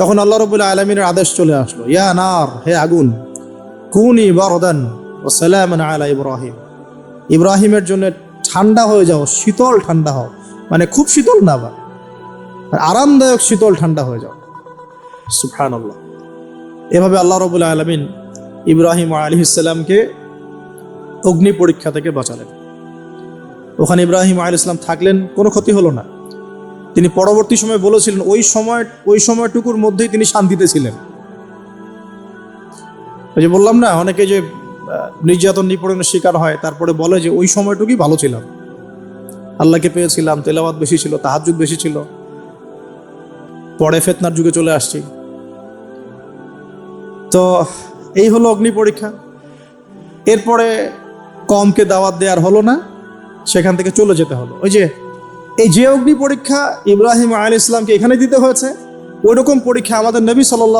তখন আল্লাহ রবুল্লা আলমিনের আদেশ চলে আসলো, ইয়া নার, হে আগুন, কুনি বরদান ও সালাম আলা ইব্রাহিম। ইব্রাহিমের জন্য ঠান্ডা হয়ে যাও, শীতল ঠান্ডা হও মানে খুব শীতল না বা আরামদায়ক শীতল ঠান্ডা হয়ে যাও। সুফান আল্লাহ এভাবে আল্লাহ রবুল্লা আলমিন ইব্রাহিম আলী ইসলামকে অগ্নি পরীক্ষা থেকে বাঁচালেন। ওখানে ইব্রাহিম আলী ইসলাম থাকলেন, কোনো ক্ষতি হলো না। তিনি পরবর্তী সময় বলেছিলেন, ওই সময়, ওই সময়টুকুর মধ্যেই তিনি শান্তিতে ছিলেন। ওই যে বললাম না, অনেকে যে নির্যাতন নিপীড়নের শিকার হয়, তারপরে বলে যে, ওই সময়টুকুই ভালো ছিলাম। আল্লাহকে পেয়েছিলাম, তেলাওয়াত বেশি ছিল তাহাজুদ বেশি ছিল। পরে ফেতনার যুগে চলে আসছি। তো, এই হলো অগ্নি পরীক্ষা। এরপরে কমকে দাওয়াত দেওয়ার হলো না, সেখান থেকে চলে যেতে হলো। ওই যে এই যে অগ্নি পরীক্ষা ইব্রাহিম আলী ইসলামকে এখানে দিতে হয়েছে ওইরকম পরীক্ষা আমাদের নবী সাল্লাহ